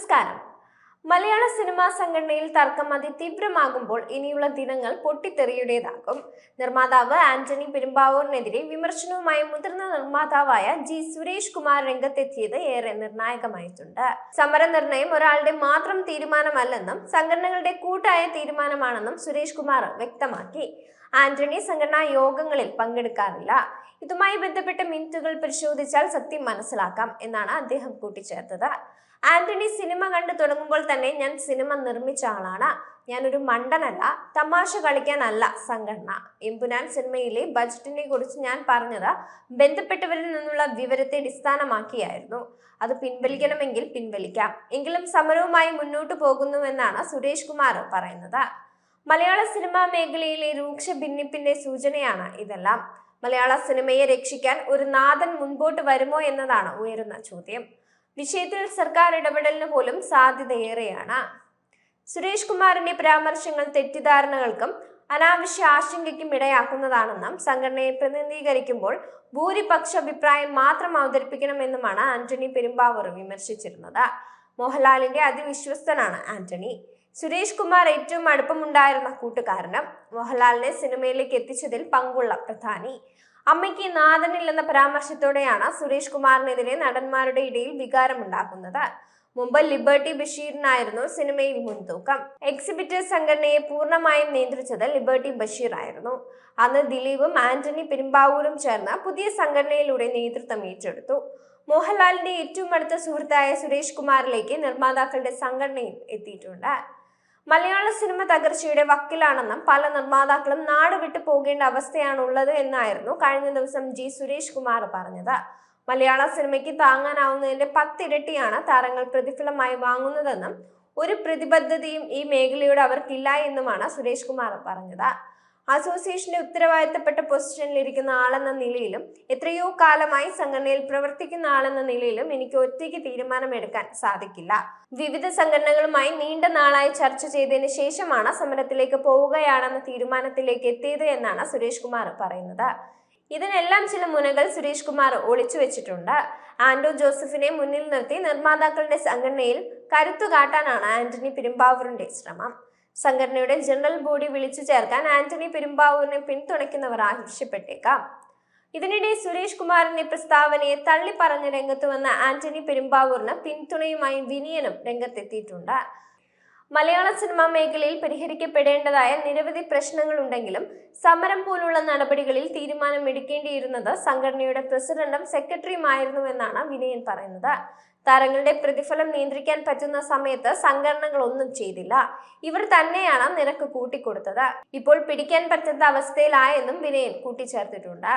നമസ്കാരം. മലയാള സിനിമാ സംഘടനയിൽ തർക്കം അതിതീവ്രമാകുമ്പോൾ ഇനിയുള്ള ദിനങ്ങൾ പൊട്ടിത്തെറിയുടേതാകും. നിർമ്മാതാവ് ആന്റണി പെരുമ്പാവൂരിനെതിരെ വിമർശനവുമായി മുതിർന്ന നിർമ്മാതാവായ ജി സുരേഷ് കുമാർ രംഗത്തെത്തിയത് ഏറെ നിർണായകമായിട്ടുണ്ട്. സമര നിർണയം ഒരാളുടെ മാത്രം തീരുമാനമല്ലെന്നും സംഘടനകളുടെ കൂട്ടായ തീരുമാനമാണെന്നും സുരേഷ് കുമാർ വ്യക്തമാക്കി. ആന്റണി സംഘടനാ യോഗങ്ങളിൽ പങ്കെടുക്കാറില്ല. ഇതുമായി ബന്ധപ്പെട്ട മിനിറ്റുകൾ പരിശോധിച്ചാൽ സത്യം മനസ്സിലാക്കാം എന്നാണ് അദ്ദേഹം കൂട്ടിച്ചേർത്തത്. ആന്റണി സിനിമ കണ്ടു തുടങ്ങുമ്പോൾ തന്നെ ഞാൻ സിനിമ നിർമ്മിച്ച ആളാണ്. ഞാനൊരു മണ്ടനല്ല തമാശ കളിക്കാനല്ല സംഘടന. എമ്പുരാൻ സിനിമയിലെ ബജറ്റിനെ കുറിച്ച് ഞാൻ പറഞ്ഞത് ബന്ധപ്പെട്ടവരിൽ നിന്നുള്ള വിവരത്തെ അടിസ്ഥാനമാക്കിയായിരുന്നു. അത് പിൻവലിക്കണമെങ്കിൽ പിൻവലിക്കാം. എങ്കിലും സമരവുമായി മുന്നോട്ട് പോകുന്നുവെന്നാണ് സുരേഷ് കുമാർ പറയുന്നത്. മലയാള സിനിമാ മേഖലയിലെ രൂക്ഷ ഭിന്നിപ്പിന്റെ സൂചനയാണ് ഇതെല്ലാം. മലയാള സിനിമയെ രക്ഷിക്കാൻ ഒരു നാഥൻ മുൻപോട്ട് വരുമോ എന്നതാണ് ഉയരുന്ന ചോദ്യം. വിഷയത്തിൽ സർക്കാർ ഇടപെടലിന് പോലും സാധ്യതയേറെയാണ്. സുരേഷ് കുമാറിന്റെ പരാമർശങ്ങൾ തെറ്റിദ്ധാരണകൾക്കും അനാവശ്യ ആശങ്കയ്ക്കും ഇടയാക്കുന്നതാണെന്നും സംഘടനയെ പ്രതിനിധീകരിക്കുമ്പോൾ ഭൂരിപക്ഷ അഭിപ്രായം മാത്രം അവതരിപ്പിക്കണമെന്നുമാണ് ആന്റണി പെരുമ്പാവൂർ വിമർശിച്ചിരുന്നത്. മോഹൻലാലിന്റെ അതിവിശ്വസ്തനാണ് ആന്റണി. സുരേഷ് കുമാർ ഏറ്റവും അടുപ്പമുണ്ടായിരുന്ന കൂട്ടുകാരനും മോഹൻലാലിനെ സിനിമയിലേക്ക് എത്തിച്ചതിൽ പങ്കുള്ള പ്രധാനി. അമ്മയ്ക്ക് നാഥനില്ലെന്ന പരാമർശത്തോടെയാണ് സുരേഷ് കുമാറിനെതിരെ നടന്മാരുടെ ഇടയിൽ വികാരമുണ്ടാക്കുന്നത്. മുമ്പ് ലിബർട്ടി ബഷീറിനായിരുന്നു സിനിമയിൽ മുൻതൂക്കം. എക്സിബിറ്റർ സംഘടനയെ പൂർണമായും നിയന്ത്രിച്ചത് ലിബർട്ടി ബഷീർ ആയിരുന്നു അന്ന് ദിലീപും ആന്റണി പെരുമ്പാവൂരും ചേർന്ന് പുതിയ സംഘടനയിലൂടെ നേതൃത്വം ഏറ്റെടുത്തു. മോഹൻലാലിന്റെ ഏറ്റവും അടുത്ത സുഹൃത്തായ സുരേഷ് കുമാറിലേക്ക് നിർമ്മാതാക്കളുടെ സംഘടനയും എത്തിയിട്ടുണ്ട്. മലയാള സിനിമ തകർച്ചയുടെ വക്കിലാണെന്നും പല നിർമ്മാതാക്കളും നാട് വിട്ടു പോകേണ്ട അവസ്ഥയാണുള്ളത് എന്നായിരുന്നു കഴിഞ്ഞ ദിവസം ജി സുരേഷ് കുമാർ പറഞ്ഞത്. മലയാള സിനിമയ്ക്ക് താങ്ങാനാവുന്നതിന്റെ പത്തിരട്ടിയാണ് താരങ്ങൾ പ്രതിഫലമായി വാങ്ങുന്നതെന്നും ഒരു പ്രതിബദ്ധതയും ഈ മേഖലയോട് അവർക്കില്ല എന്നുമാണ് സുരേഷ് കുമാർ പറഞ്ഞത്. അസോസിയേഷന്റെ ഉത്തരവാദിത്തപ്പെട്ട പൊസിഷനിൽ ഇരിക്കുന്ന ആളെന്ന നിലയിലും എത്രയോ കാലമായി സംഘടനയിൽ പ്രവർത്തിക്കുന്ന ആളെന്ന നിലയിലും എനിക്ക് ഒറ്റയ്ക്ക് തീരുമാനമെടുക്കാൻ സാധിക്കില്ല. വിവിധ സംഘടനകളുമായി നീണ്ട നാളായി ചർച്ച ചെയ്തതിന് ശേഷമാണ് സമരത്തിലേക്ക് പോവുകയാണെന്ന തീരുമാനത്തിലേക്ക് എത്തിയത് എന്നാണ് സുരേഷ് കുമാർ പറയുന്നത്. ഇതിനെല്ലാം ചില മുനകൾ സുരേഷ് കുമാർ ഒളിച്ചു വെച്ചിട്ടുണ്ട്. ആൻഡോ ജോസഫിനെ മുന്നിൽ നിർത്തി നിർമ്മാതാക്കളുടെ സംഘടനയിൽ കരുത്തു കാട്ടാനാണ് ആന്റണി പെരുമ്പാവൂരിന്റെ ശ്രമം. സംഘടനയുടെ ജനറൽ ബോഡി വിളിച്ചു ചേർക്കാൻ ആന്റണി പെരുമ്പാവൂരിനെ പിന്തുണയ്ക്കുന്നവർ ആവശ്യപ്പെട്ടേക്കാം. ഇതിനിടെ സുരേഷ് കുമാറിന്റെ പ്രസ്താവനയെ തള്ളിപ്പറഞ്ഞ രംഗത്ത് വന്ന ആന്റണി പെരുമ്പാവൂറിന് പിന്തുണയുമായി വിനിയനും രംഗത്തെത്തിയിട്ടുണ്ട്. മലയാള സിനിമാ മേഖലയിൽ പരിഹരിക്കപ്പെടേണ്ടതായ നിരവധി പ്രശ്നങ്ങളുണ്ടെങ്കിലും സമരം പോലുള്ള നടപടികളിൽ തീരുമാനം എടുക്കേണ്ടിയിരുന്നത് സംഘടനയുടെ പ്രസിഡന്റും സെക്രട്ടറിയുമായിരുന്നുവെന്നാണ് വിനയൻ പറയുന്നത്. താരങ്ങളുടെ പ്രതിഫലം നിയന്ത്രിക്കാൻ പറ്റുന്ന സമയത്ത് സംഘടനകൾ ഒന്നും ചെയ്തില്ല. ഇവർ തന്നെയാണ് നിരക്ക് കൂട്ടിക്കൊടുത്തത്. ഇപ്പോൾ പിടിക്കാൻ പറ്റാത്ത അവസ്ഥയിലായെന്നും വിനയൻ കൂട്ടിച്ചേർത്തിട്ടുണ്ട്.